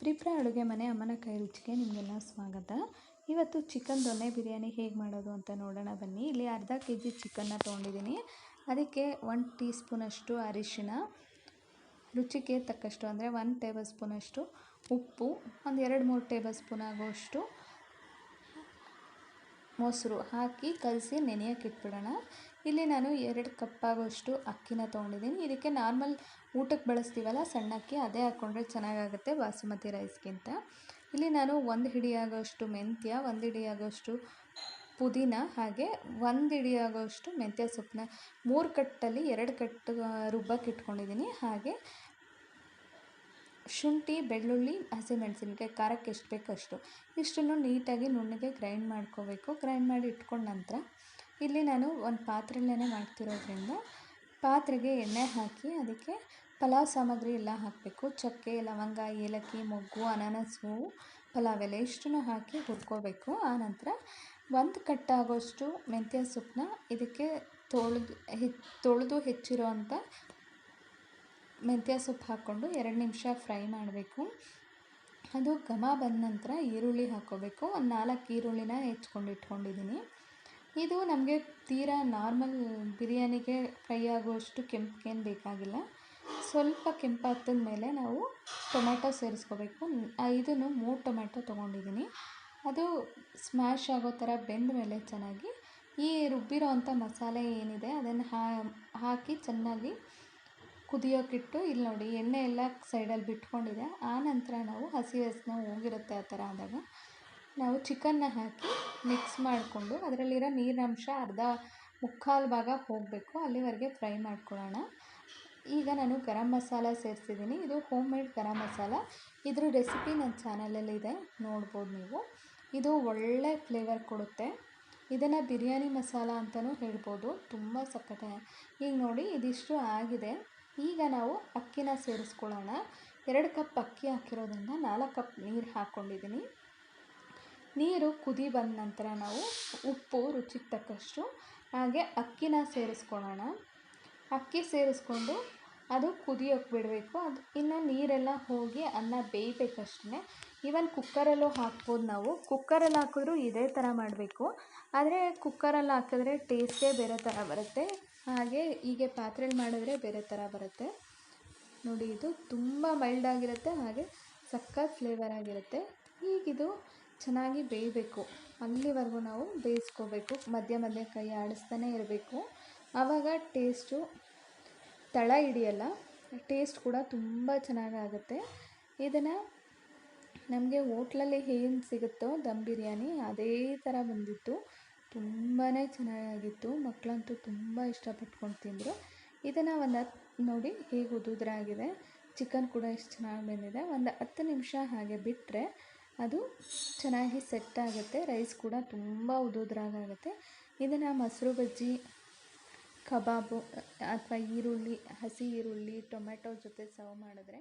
ಪ್ರಿಪ್ರಾ ಅಡುಗೆ ಮನೆ ಅಮ್ಮನ ಕೈ ರುಚಿಗೆ ನಿಮಗೆಲ್ಲ ಸ್ವಾಗತ. ಇವತ್ತು ಚಿಕನ್ ದೊನ್ನೆ ಬಿರಿಯಾನಿ ಹೇಗೆ ಮಾಡೋದು ಅಂತ ನೋಡೋಣ ಬನ್ನಿ. ಇಲ್ಲಿ ಅರ್ಧ ಕೆ ಜಿ ಚಿಕನ್ನ ತೊಗೊಂಡಿದ್ದೀನಿ. ಅದಕ್ಕೆ ಒನ್ ಟೀ ಸ್ಪೂನಷ್ಟು ಅರಿಶಿಣ, ರುಚಿಗೆ ತಕ್ಕಷ್ಟು ಅಂದರೆ ಒನ್ ಟೇಬಲ್ ಸ್ಪೂನಷ್ಟು ಉಪ್ಪು, ಒಂದು ಎರಡು ಮೂರು ಟೇಬಲ್ ಸ್ಪೂನ್ ಆಗುವಷ್ಟು ಮೊಸರು ಹಾಕಿ ಕಲಸಿ ನೆನೆಯೋಕೆ ಇಟ್ಬಿಡೋಣ. ಇಲ್ಲಿ ನಾನು ಎರಡು ಕಪ್ಪಾಗುವಷ್ಟು ಅಕ್ಕಿನ ತೊಗೊಂಡಿದ್ದೀನಿ. ಇದಕ್ಕೆ ನಾರ್ಮಲ್ ಊಟಕ್ಕೆ ಬಳಸ್ತೀವಲ್ಲ, ಸಣ್ಣ ಅಕ್ಕಿ, ಅದೇ ಹಾಕ್ಕೊಂಡ್ರೆ ಚೆನ್ನಾಗಾಗುತ್ತೆ ಬಾಸುಮತಿ ರೈಸ್ಗಿಂತ. ಇಲ್ಲಿ ನಾನು ಒಂದು ಹಿಡಿಯಾಗೋಷ್ಟು ಮೆಂತ್ಯ, ಒಂದು ಹಿಡಿಯಾಗೋಷ್ಟು ಪುದೀನ, ಹಾಗೆ ಒಂದು ಹಿಡಿಯಾಗೋಷ್ಟು ಮೆಂತ್ಯ ಸೊಪ್ಪನ್ನ ಮೂರು ಕಟ್ಟಲ್ಲಿ ಎರಡು ಕಟ್ಟು ರುಬ್ಬಕ್ಕೆ ಇಟ್ಕೊಂಡಿದ್ದೀನಿ. ಹಾಗೆ ಶುಂಠಿ, ಬೆಳ್ಳುಳ್ಳಿ ಹಸಿಮೆಣಸಿನ್ಕಾಯಿ ಖಾರಕ್ಕೆ ಎಷ್ಟು ಬೇಕೋ ಅಷ್ಟು. ಇಷ್ಟನ್ನು ನೀಟಾಗಿ ನುಣ್ಣಗೆ ಗ್ರೈಂಡ್ ಮಾಡ್ಕೋಬೇಕು. ಗ್ರೈಂಡ್ ಮಾಡಿ ಇಟ್ಕೊಂಡ ನಂತರ ಇಲ್ಲಿ ನಾನು ಒಂದು ಪಾತ್ರೆಯಲ್ಲೇ ಮಾಡ್ತಿರೋದ್ರಿಂದ ಪಾತ್ರೆಗೆ ಎಣ್ಣೆ ಹಾಕಿ ಅದಕ್ಕೆ ಪಲಾವ್ ಸಾಮಗ್ರಿ ಎಲ್ಲ ಹಾಕಬೇಕು. ಚಕ್ಕೆ, ಲವಂಗ, ಏಲಕ್ಕಿ, ಮೊಗ್ಗು, ಅನಾನಸ್ ಪಲಾವ್ ಎಲೆ ಇಷ್ಟನ್ನು ಹಾಕಿ ಹುರ್ಕೋಬೇಕು. ಆನಂತರ ಒಂದು ಕಟ್ಟಾಗೋಷ್ಟು ಮೆಂತ್ಯ ಸೊಪ್ಪನ್ನ ಇದಕ್ಕೆ ತೊಳೆದು ಹೆ, ತೊಳೆದು ಹೆಚ್ಚಿರೋ ಅಂಥ ಮೆಂತ್ಯ ಸೊಪ್ಪು ಹಾಕ್ಕೊಂಡು ಎರಡು ನಿಮಿಷ ಫ್ರೈ ಮಾಡಬೇಕು. ಅದು ಘಮ ಬಂದ ನಂತರ ಈರುಳ್ಳಿ ಹಾಕ್ಕೋಬೇಕು. ಒಂದು ನಾಲ್ಕು ಈರುಳ್ಳಿನ ಹೆಚ್ಕೊಂಡು ಇಟ್ಕೊಂಡಿದ್ದೀನಿ. ಇದು ನಮಗೆ ತೀರಾ ನಾರ್ಮಲ್ ಬಿರಿಯಾನಿಗೆ ಫ್ರೈ ಆಗುವಷ್ಟು ಕೆಂಪಗೇನು ಬೇಕಾಗಿಲ್ಲ. ಸ್ವಲ್ಪ ಕೆಂಪಾಗ್ತದ ಮೇಲೆ ನಾವು ಟೊಮೆಟೊ ಸೇರಿಸ್ಕೋಬೇಕು. ಇದನ್ನು ಮೂರು ಟೊಮೆಟೊ ತೊಗೊಂಡಿದ್ದೀನಿ. ಅದು ಸ್ಮ್ಯಾಶ್ ಆಗೋ ಥರ ಬೆಂದ ಮೇಲೆ ಚೆನ್ನಾಗಿ ಈ ರುಬ್ಬಿರೋ ಅಂಥ ಮಸಾಲೆ ಏನಿದೆ ಅದನ್ನು ಹಾಕಿ ಚೆನ್ನಾಗಿ ಕುದಿಯೋಕ್ಕಿಟ್ಟು ಇಲ್ಲಿ ನೋಡಿ ಎಣ್ಣೆ ಎಲ್ಲ ಸೈಡಲ್ಲಿ ಬಿಟ್ಕೊಂಡಿದೆ. ಆ ನಂತರ ನಾವು ಹಸಿ ಹಸಿನ ಹೋಗಿರುತ್ತೆ ಆ ಥರ ಆದಾಗ ನಾವು ಚಿಕನ್ನ ಹಾಕಿ ಮಿಕ್ಸ್ ಮಾಡಿಕೊಂಡು ಅದರಲ್ಲಿರೋ ನೀರಿನಂಶ ಅರ್ಧ ಮುಕ್ಕಾಲು ಭಾಗ ಹೋಗಬೇಕು, ಅಲ್ಲಿವರೆಗೆ ಫ್ರೈ ಮಾಡ್ಕೊಳ್ಳೋಣ. ಈಗ ನಾನು ಗರಂ ಮಸಾಲ ಸೇರಿಸಿದ್ದೀನಿ. ಇದು ಹೋಮ್ ಮೇಡ್ ಗರಂ ಮಸಾಲ. ಇದ್ರ ರೆಸಿಪಿ ನನ್ನ ಚಾನಲಲ್ಲಿದೆ ನೋಡ್ಬೋದು ನೀವು. ಇದು ಒಳ್ಳೆ ಫ್ಲೇವರ್ ಕೊಡುತ್ತೆ. ಇದನ್ನು ಬಿರಿಯಾನಿ ಮಸಾಲ ಅಂತಲೂ ಹೇಳ್ಬೋದು. ತುಂಬ ಸಕ್ಕತ್ತೆ ಈಗ ನೋಡಿ, ಇದಿಷ್ಟು ಆಗಿದೆ. ಈಗ ನಾವು ಅಕ್ಕಿನ ಸೇರಿಸ್ಕೊಳ್ಳೋಣ. ಎರಡು ಕಪ್ ಅಕ್ಕಿ ಹಾಕಿರೋದ್ರಿಂದ ನಾಲ್ಕು ಕಪ್ ನೀರು ಹಾಕ್ಕೊಂಡಿದ್ದೀನಿ ನೀರು ಕುದಿ ಬಂದ ನಂತರ ನಾವು ಉಪ್ಪು ರುಚಿಗೆ ತಕ್ಕಷ್ಟು ಹಾಗೆ ಅಕ್ಕಿನ ಸೇರಿಸ್ಕೊಳ್ಳೋಣ. ಅಕ್ಕಿ ಸೇರಿಸ್ಕೊಂಡು ಅದು ಕುದಿಯೋಕೆ ಬಿಡಬೇಕು. ಅದು ಇನ್ನು ನೀರೆಲ್ಲ ಹೋಗಿ ಅನ್ನ ಬೇಯಬೇಕಷ್ಟೇ ಈವನ್ ಕುಕ್ಕರಲ್ಲೂ ಹಾಕ್ಬೋದು ನಾವು. ಕುಕ್ಕರಲ್ಲಿ ಹಾಕಿದ್ರೂ ಇದೇ ಥರ ಮಾಡಬೇಕು. ಆದರೆ ಕುಕ್ಕರಲ್ಲಿ ಹಾಕಿದ್ರೆ ಟೇಸ್ಟೇ ಬೇರೆ ಥರ ಬರುತ್ತೆ. ಹಾಗೆ ಹೀಗೆ ಪಾತ್ರೆಲಿ ಮಾಡಿದ್ರೆ ಬೇರೆ ಥರ ಬರುತ್ತೆ. ನೋಡಿ, ಇದು ತುಂಬ ಮೈಲ್ಡ್ ಆಗಿರುತ್ತೆ, ಹಾಗೆ ಸಕ್ಕತ್ ಫ್ಲೇವರ್ ಆಗಿರುತ್ತೆ. ಈಗಿದು ಚೆನ್ನಾಗಿ ಬೇಯಬೇಕು. ಅಲ್ಲಿವರೆಗೂ ನಾವು ಬೇಯಿಸ್ಕೋಬೇಕು. ಮಧ್ಯ ಮಧ್ಯ ಕೈ ಆಡಿಸ್ತಾನೆ ಇರಬೇಕು. ಆವಾಗ ಟೇಸ್ಟು ತಳ ಹಿಡಿಯಲ್ಲ ಟೇಸ್ಟ್ ಕೂಡ ತುಂಬ ಚೆನ್ನಾಗಾಗುತ್ತೆ. ಇದನ್ನು ನಮಗೆ ಹೋಟ್ಲಲ್ಲಿ ಏನು ಸಿಗುತ್ತೋ ದಮ್ ಬಿರಿಯಾನಿ ಅದೇ ಥರ ಬಂದಿತ್ತು. ತುಂಬಾ ಚೆನ್ನಾಗಿತ್ತು. ಮಕ್ಕಳಂತೂ ತುಂಬ ಇಷ್ಟಪಟ್ಕೊಂಡು ತಿಂದರು. ಇದನ್ನು ಒಂದು ಹತ್ತು ನೋಡಿ ಹೇಗೆ ಉದುದ್ರಾಗಿದೆ. ಚಿಕನ್ ಕೂಡ ಎಷ್ಟು ಚೆನ್ನಾಗಿ ಬಂದಿದೆ. ಒಂದು ಹತ್ತು ನಿಮಿಷ ಹಾಗೆ ಬಿಟ್ಟರೆ ಅದು ಚೆನ್ನಾಗಿ ಸೆಟ್ ಆಗುತ್ತೆ. ರೈಸ್ ಕೂಡ ತುಂಬ ಉದೋದ್ರಾಗುತ್ತೆ ಇದನ್ನು ಮೊಸರು ಬಜ್ಜಿ, ಕಬಾಬು ಅಥವಾ ಈರುಳ್ಳಿ, ಹಸಿ ಈರುಳ್ಳಿ ಟೊಮೆಟೊ ಜೊತೆ ಸರ್ವ್ ಮಾಡಿದ್ರೆ